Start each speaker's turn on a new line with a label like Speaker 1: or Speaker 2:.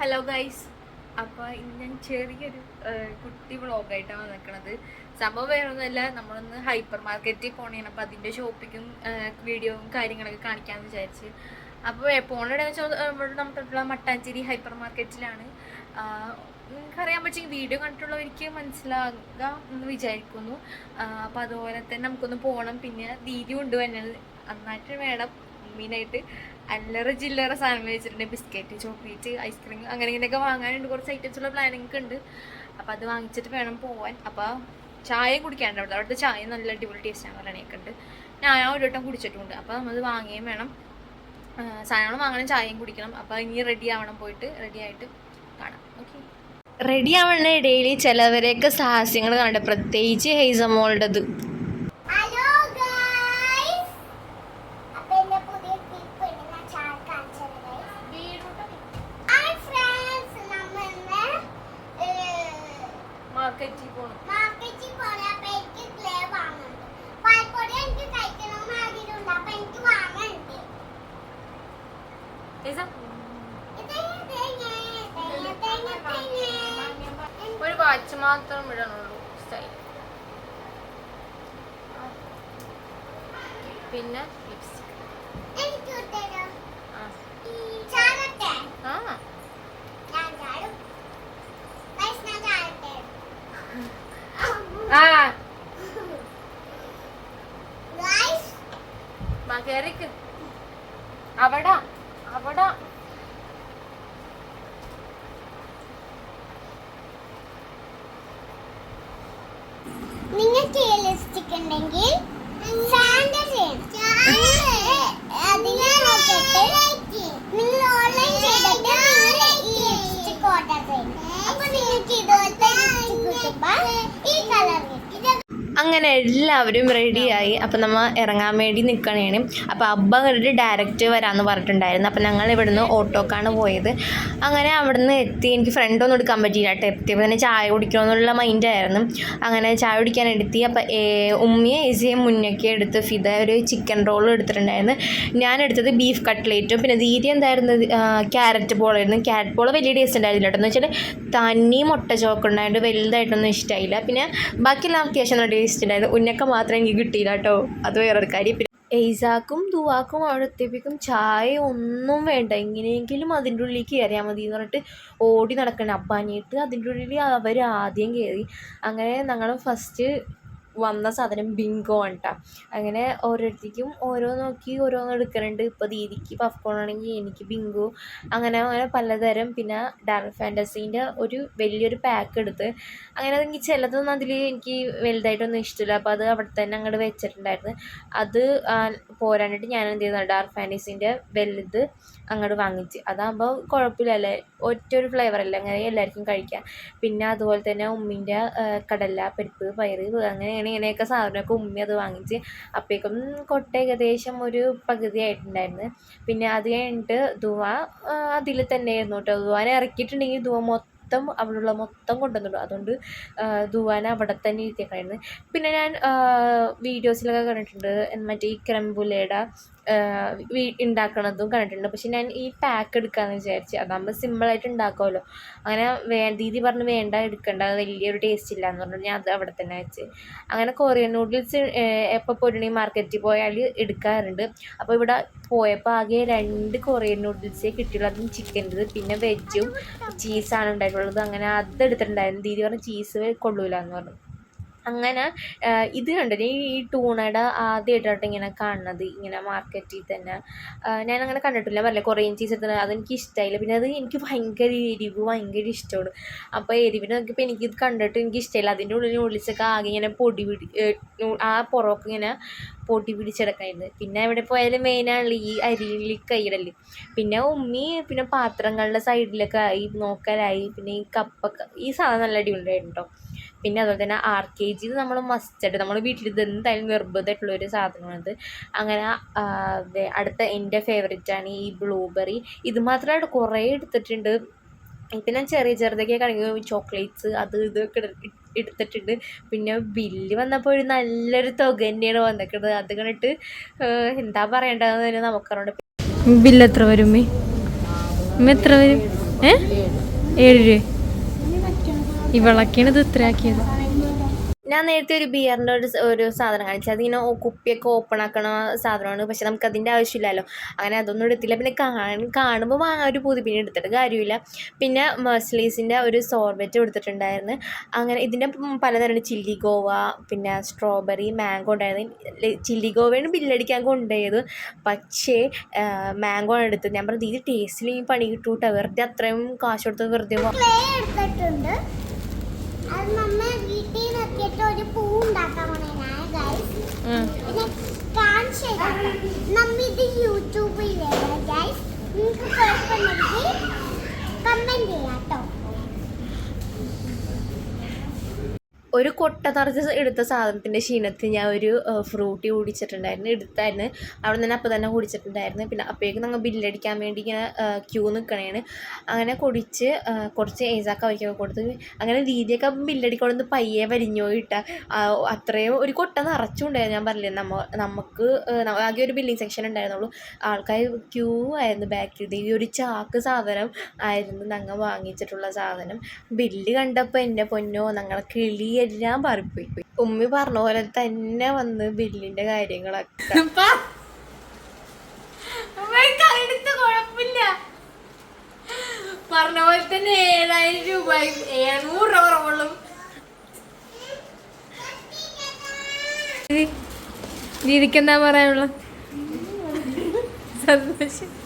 Speaker 1: Hello guys അപ്പോൾ ഞാൻ ചെറിയൊരു കുട്ടി വ്ളോഗായിട്ടാണ് നിൽക്കുന്നത് സംഭവം വേറെ ഒന്നുമല്ല നമ്മളൊന്ന് ഹൈപ്പർ മാർക്കറ്റിൽ പോകണേന് അപ്പോൾ അതിന്റെ ഷോപ്പിങ്ങും വീഡിയോയും കാര്യങ്ങളൊക്കെ കാണിക്കാമെന്ന് വിചാരിച്ച്. അപ്പോൾ പോകണ വെച്ചാൽ നമ്മുടെ മട്ടാഞ്ചേരി ഹൈപ്പർ മാർക്കറ്റിലാണ് നിങ്ങൾക്കറിയാൻ പറ്റും വീഡിയോ കണ്ടിട്ടുള്ളവർക്ക് മനസ്സിലാകുക എന്ന് വിചാരിക്കുന്നു. അപ്പോൾ അതുപോലെ തന്നെ നമുക്കൊന്ന് പോകണം പിന്നെ ദീദി കൊണ്ടുവന്നത് നന്നായിട്ട് വേണം. മീനായിട്ട് അല്ലറ ചില്ലറ സാധനങ്ങൾ വെച്ചിട്ടുണ്ട്. ബിസ്ക്കറ്റ് ചോക്ലേറ്റ് ഐസ്ക്രീം അങ്ങനെ ഇങ്ങനെയൊക്കെ വാങ്ങാനുണ്ട്. കുറച്ച് ഐറ്റംസ് ഉള്ള പ്ലാനിങ് ഉണ്ട്. അപ്പോൾ അത് വാങ്ങിച്ചിട്ട് വേണം പോവാൻ. അപ്പോൾ ചായ കുടിക്കാണ്ട് അവിടെ അവിടുത്തെ ചായ നല്ല അടിപൊളി ടേസ്റ്റാണ് പറയണേക്കെ ഉണ്ട്. ഞാൻ ഒരു വട്ടം കുടിച്ചിട്ടുണ്ട്. അപ്പോൾ നമ്മൾ വാങ്ങുകയും വേണം. സാധനങ്ങൾ വാങ്ങണം ചായയും കുടിക്കണം. അപ്പോൾ ഇനി റെഡി ആവണം പോയിട്ട്. റെഡി ആയിട്ട് കാണാം. ഓക്കെ റെഡി ആവണ ഇടയിൽ ചിലവരെയൊക്കെ സാഹസ്യങ്ങൾ കാണട്ടെ പ്രത്യേകിച്ച് ഹെയ്സമോളുടേത്
Speaker 2: ഹലോ ഗൈസ് അപ്പൊ എന്റെ പുതിയ ടിപ്പ് ഞാൻ ചായ കാണിച്ചത് ഹായ് ഫ്രണ്ട്സ് നമ്മൾ ഇന്ന്
Speaker 1: മാർക്കറ്റിൽ പോകണം
Speaker 2: മാർക്കറ്റിൽ പോണ അപ്പൊ എനിക്ക് ക്ലേ വാങ്ങുന്നുണ്ട് പാൽപ്പൊടി എനിക്ക് കഴിക്കണമെന്ന് ആഗ്രഹമുണ്ട് അപ്പൊ എനിക്ക് വാങ്ങുന്നുണ്ട് ഇത് തേങ്ങ, തേങ്ങ, തേങ്ങ, തേങ്ങ.
Speaker 1: മാത്രം ഇടണുള്ളൂ സ്റ്റൈൽ പിന്നെ ആ
Speaker 2: ചാടട്ടെ
Speaker 1: ആ
Speaker 2: ഞാൻ ചാടും ഗൈസ് ഞാൻ ചാടട്ടെ
Speaker 1: ആ
Speaker 2: ഗൈസ്
Speaker 1: വാ, കേറിക്ക് അവിടാ അവിടാ
Speaker 2: നിങ്ങൾക്ക് ലിപ്സ്റ്റിക് ഉണ്ടെങ്കിൽ സാൻഡൽ അതിനെ നോക്കിയിട്ട് നിങ്ങൾ ഓൺലൈൻ ചെയ്തിട്ട് നിങ്ങൾ ഈ ലിപ്സ്റ്റിക് ഓർഡർ ചെയ്യും അപ്പൊ നിങ്ങൾക്ക് ഇതുപോലത്തെ ലിപ്സ്റ്റിക് കിട്ടുമ്പോൾ ഈ കളർ ഇത്
Speaker 3: അങ്ങനെ എല്ലാവരും റെഡിയായി അപ്പം നമ്മൾ ഇറങ്ങാൻ വേണ്ടി നിൽക്കണേണ് അപ്പോൾ അബ്ബ അങ്ങോട്ട് ഡയറക്റ്റ് വരാമെന്ന് പറഞ്ഞിട്ടുണ്ടായിരുന്നു. അപ്പം ഞങ്ങൾ ഇവിടുന്ന് ഓട്ടോക്കാണ് പോയത്. അങ്ങനെ അവിടുന്ന് എത്തി. എനിക്ക് ഫ്രണ്ടൊന്നും എടുക്കാൻ പറ്റിയില്ല കേട്ടോ. എത്തിയപ്പോൾ തന്നെ ചായ കുടിക്കണമെന്നുള്ള മൈൻഡായിരുന്നു അങ്ങനെ ചായ കുടിക്കാൻ എടുത്തി. അപ്പം ഉമ്മിയെ ഏസിയും മുന്നൊക്കെ എടുത്ത് ഫിദ ഒരു ചിക്കൻ റോൾ എടുത്തിട്ടുണ്ടായിരുന്നു. ഞാൻ എടുത്തത് ബീഫ് കട്ട്ലേറ്റും പിന്നെ ദീരി എന്തായിരുന്നു? ക്യാരറ്റ് ബോളായിരുന്നു ക്യാരറ്റ് ബോൾ വലിയ ടേസ്റ്റ് ഉണ്ടായിരുന്നില്ല കേട്ടോ. എന്ന് വെച്ചാൽ തന്നി മുട്ട ചോക്കുണ്ടായിട്ട് വലുതായിട്ടൊന്നും ഇഷ്ടമായില്ല പിന്നെ ബാക്കിയെല്ലാം അത്യാവശ്യം നല്ല ടേസ്റ്റ് ഉണ്ടായിരുന്നു ഉന്നക്ക മാത്രം എനിക്ക് കിട്ടിയില്ല കേട്ടോ. അത് വേറൊരു കാര്യം. എയ്സാക്കും ദുവാക്കും അവിടെ എത്തിയപ്പോഴേക്കും ചായ ഒന്നും വേണ്ട. എങ്ങനെയെങ്കിലും അതിന്റെ ഉള്ളിൽ കയറിയാൽ മതി എന്ന് പറഞ്ഞിട്ട് ഓടി നടക്കണം. അപ്പാനിയിട്ട് അതിന്റെ ഉള്ളിൽ അവർ ആദ്യം കയറി. അങ്ങനെ ഞങ്ങൾ ഫസ്റ്റ് വന്ന സാധനം ബിങ്കോ ആണ് ട്ടോ അങ്ങനെ ഓരോരുത്തർക്കും ഓരോ നോക്കി ഓരോന്ന് എടുക്കുന്നുണ്ട് ഇപ്പോൾ ദീദിക്ക് പഫ്കോൺ ആണെങ്കിൽ എനിക്ക് ബിങ്കോ അങ്ങനെ അങ്ങനെ പലതരം. പിന്നെ ഡാർക്ക് ഫാന്റസീന്റെ ഒരു വലിയൊരു പാക്ക് എടുത്ത്. അങ്ങനെ എനിക്ക് ചിലതൊന്നും അതിൽ എനിക്ക് വലുതായിട്ടൊന്നും ഇഷ്ടമില്ല. അപ്പോൾ അത് അവിടെ തന്നെ അങ്ങോട്ട് വെച്ചിട്ടുണ്ടായിരുന്നു. അത് പോരാനായിട്ട് ഞാൻ എന്ത് ചെയ്യുന്നത് ഡാർക്ക് ഫാന്റസീന്റെ വലുത് അങ്ങോട്ട് വാങ്ങിച്ച്. അതാകുമ്പോൾ കുഴപ്പമില്ലല്ലേ ഒറ്റ ഒരു ഫ്ലേവർ അല്ല? അങ്ങനെ എല്ലാവർക്കും കഴിക്കാം. പിന്നെ അതുപോലെ തന്നെ ഉമ്മിന്റെ കടല പരിപ്പ് പയറ് ഇങ്ങനെയൊക്കെ സാധനമൊക്കെ ഉമ്മി അത് വാങ്ങിച്ച് അപ്പോഴേക്കും കൊട്ട ഏകദേശം ഒരു പകുതി ആയിട്ടുണ്ടായിരുന്നു. പിന്നെ അത് കഴിഞ്ഞിട്ട് ധുവ അതിൽ തന്നെയായിരുന്നു കേട്ടോ. ധുവാനെ ഇറക്കിയിട്ടുണ്ടെങ്കിൽ ധുവ മൊത്തം അവിടെയുള്ള മൊത്തം കൊണ്ടുവന്നിട്ടു അതുകൊണ്ട് ദുവാനെ അവിടെ തന്നെ ഇരുത്തിയേക്കായിരുന്നു പിന്നെ ഞാൻ വീഡിയോസിലൊക്കെ കണ്ടിട്ടുണ്ട്. മറ്റേ ഈ ക്രംബുലയുടെ ഉണ്ടാക്കണതും കണ്ടിട്ടുണ്ട്. പക്ഷെ ഞാൻ ഈ പാക്ക് എടുക്കാമെന്ന് വിചാരിച്ചു അതാകുമ്പോൾ സിമ്പിളായിട്ട് ഉണ്ടാക്കുമല്ലോ അങ്ങനെ വേ ദീദി പറഞ്ഞ് വേണ്ട എടുക്കണ്ട വലിയൊരു ടേസ്റ്റ് ഇല്ല എന്ന് പറഞ്ഞു. ഞാൻ അത് അവിടെ തന്നെ വെച്ച്. അങ്ങനെ കൊറിയൻ നൂഡിൽസ് എപ്പോൾ പോയിട്ടുണ്ടെങ്കിൽ മാർക്കറ്റിൽ പോയാൽ എടുക്കാറുണ്ട്. അപ്പോൾ ഇവിടെ പോയപ്പോൾ ആകെ രണ്ട് കൊറിയൻ നൂഡിൽസേ കിട്ടിയുള്ളൂ. അതും ചിക്കന്റെത് പിന്നെ വെജും ചീസാണ് ഉണ്ടായിട്ടുള്ളത്. അങ്ങനെ അത് എടുത്തിട്ടുണ്ടായിരുന്നു. ദീദി പറഞ്ഞു ചീസ് കൊള്ളൂല എന്ന് പറഞ്ഞു. അങ്ങനെ ഇത് കണ്ടത് ഈ ടൂണയുടെ ആദ്യമായിട്ടാണ് ഇങ്ങനെ കാണുന്നത് ഇങ്ങനെ മാർക്കറ്റിൽ തന്നെ. ഞാൻ അങ്ങനെ കണ്ടിട്ടില്ല. പറഞ്ഞില്ല കൊറിയൻ ചീസ് എടുത്തത് അതെനിക്ക് ഇഷ്ടമായില്ല പിന്നെ അത് എനിക്ക് ഭയങ്കര എരിവ് ഭയങ്കര ഇഷ്ടമാണ്. അപ്പോൾ എരിവിന് നോക്കിയപ്പോൾ എനിക്കിത് കണ്ടിട്ട് എനിക്ക് ഇഷ്ടമില്ല അതിന്റെ ഉള്ളിൽ ഒളിച്ചൊക്കെ ആകെ ഇങ്ങനെ പൊടി പിടി ആ പുറമൊക്കെ ഇങ്ങനെ പൊടി പിടിച്ചെടുക്കായിരുന്നു. പിന്നെ എവിടെ പോയാലും മെയിനാണല്ലോ ഈ അരിയിൽ കൈയിടൽ. പിന്നെ ഉമ്മി പിന്നെ പാത്രങ്ങളുടെ സൈഡിലൊക്കെ ആയി നോക്കലായി. പിന്നെ ഈ കപ്പൊക്കെ ഈ സാധനം നല്ല അടിപൊളിയായിരുന്നു കേട്ടോ പിന്നെ അതുപോലെ തന്നെ ആർ കെ ജി നമ്മൾ മസ്റ്റായിട്ട് നമ്മൾ വീട്ടിൽ ഇത് എന്തായാലും നിർബന്ധമായിട്ടുള്ള ഒരു സാധനമാണിത്. അങ്ങനെ അടുത്ത എന്റെ ഫേവറേറ്റ് ആണ് ഈ ബ്ലൂബെറി ഇത് മാത്രമായിട്ട് കുറേ എടുത്തിട്ടുണ്ട്. പിന്നെ ചെറിയ ചെറുതൊക്കെ കഴിക്കും ചോക്ലേറ്റ്സ് അത് ഇതൊക്കെ എടു- എടുത്തിട്ടുണ്ട്. പിന്നെ ബില്ല് വന്നപ്പോൾ ഒരു നല്ലൊരു തുക തന്നെയാണ് വന്നിട്ടുള്ളത് അത് കണ്ടിട്ട് എന്താ പറയേണ്ടതെന്ന് തന്നെ നമുക്കറിയണ്ട
Speaker 1: ബില്ല് എത്ര വരും എത്ര വരും? ഏ? ഏഴ് രൂപ ഇവളൊക്കെയാണ് ഇത് ഇത്രയാക്കിയത്.
Speaker 3: ഞാൻ നേരത്തെ ഒരു ബിയറിന്റെ ഒരു ഒരു സാധനം കാണിച്ചത് അതിങ്ങനെ ഓ- കുപ്പിയൊക്കെ ഓപ്പൺ ആക്കണ സാധനമാണ്. പക്ഷെ നമുക്ക് അതിന്റെ ആവശ്യമില്ലല്ലോ. അങ്ങനെ അതൊന്നും എടുത്തില്ല. പിന്നെ കാണ കാണുമ്പോൾ ആ ഒരു പൂതി പിന്നെ എടുത്തിട്ട് കാര്യമില്ല. പിന്നെ മസ്ലീസിന്റെ ഒരു സോർബറ്റ് എടുത്തിട്ടുണ്ടായിരുന്നു അങ്ങനെ ഇതിന്റെ പലതരം ചില്ലി ഗോവ പിന്നെ സ്ട്രോബെറി മാംഗോ ഉണ്ടായിരുന്നു. ചില്ലി ഗോവയാണ് ബില്ലടിക്കാൻ കൊണ്ടുപോയത്. പക്ഷേ മാംഗോ ആണ് എടുത്തത്. ഞാൻ പറഞ്ഞത് ഇത് ടേസ്റ്റിൽ ഈ പണി കിട്ടൂട്ടോ. വെറുതെ അത്രയും കാശ് കൊടുത്ത് വെറുതെ വാ-
Speaker 2: ക്ലേ എടുത്തിട്ടുണ്ട് അത് നമ്മ ഇത് യൂട്യൂബിലാണ് ഗൈസ് നിങ്ങൾക്ക് കുഴപ്പമുണ്ടെങ്കിൽ കമന്റ് ചെയ്യാം കേട്ടോ
Speaker 3: ഒരു കൊട്ട നിറച്ച് എടുത്ത സാധനത്തിന്റെ ക്ഷീണത്തിൽ ഞാൻ ഒരു ഫ്രൂട്ടി കുടിച്ചിട്ടുണ്ടായിരുന്നു. എടുത്തായിരുന്നു. അവിടെ നിന്ന് അപ്പോൾ തന്നെ കുടിച്ചിട്ടുണ്ടായിരുന്നു. പിന്നെ അപ്പോഴേക്കും ഞങ്ങൾ ബില്ലടിക്കാൻ വേണ്ടി ഇങ്ങനെ ക്യൂ നിൽക്കണേണ്. അങ്ങനെ കുടിച്ച് കുറച്ച് ഏസാക്ക അവയ്ക്കൊക്കെ കൊടുത്ത് അങ്ങനെ രീതിയൊക്കെ ബില്ലടിക്കൊണ്ട് പയ്യെ വരിഞ്ഞു പോയിട്ട അത്രയും ഒരു കൊട്ട നിറച്ചുണ്ടായിരുന്നു. ഞാൻ പറഞ്ഞില്ലേ നമ്മ നമുക്ക് ആകെ ഒരു ബില്ലിംഗ് സെക്ഷൻ ഉണ്ടായിരുന്നുള്ളൂ. ആൾക്കാർ ക്യൂ ആയിരുന്നു. ബാക്കിൽ ഈ ഒരു ചാക്ക് സാധനം ആയിരുന്നു ഞങ്ങൾ വാങ്ങിച്ചിട്ടുള്ള സാധനം. ബില്ല് കണ്ടപ്പോൾ എന്റെ പൊന്നോ ഞങ്ങളെ കിളിയെല്ലാം പറപ്പോയി. ഉമ്മി പറഞ്ഞ പോലെ തന്നെ വന്ന് ബില്ലിന്റെ കാര്യങ്ങളൊക്കെ.
Speaker 1: പറഞ്ഞ പോലെ തന്നെ ഏഴായിരം രൂപ എഴുന്നൂറ് രൂപ കുറവുള്ളൂ. രീതിക്ക് എന്താ പറയാനുള്ളത് സന്തോഷം.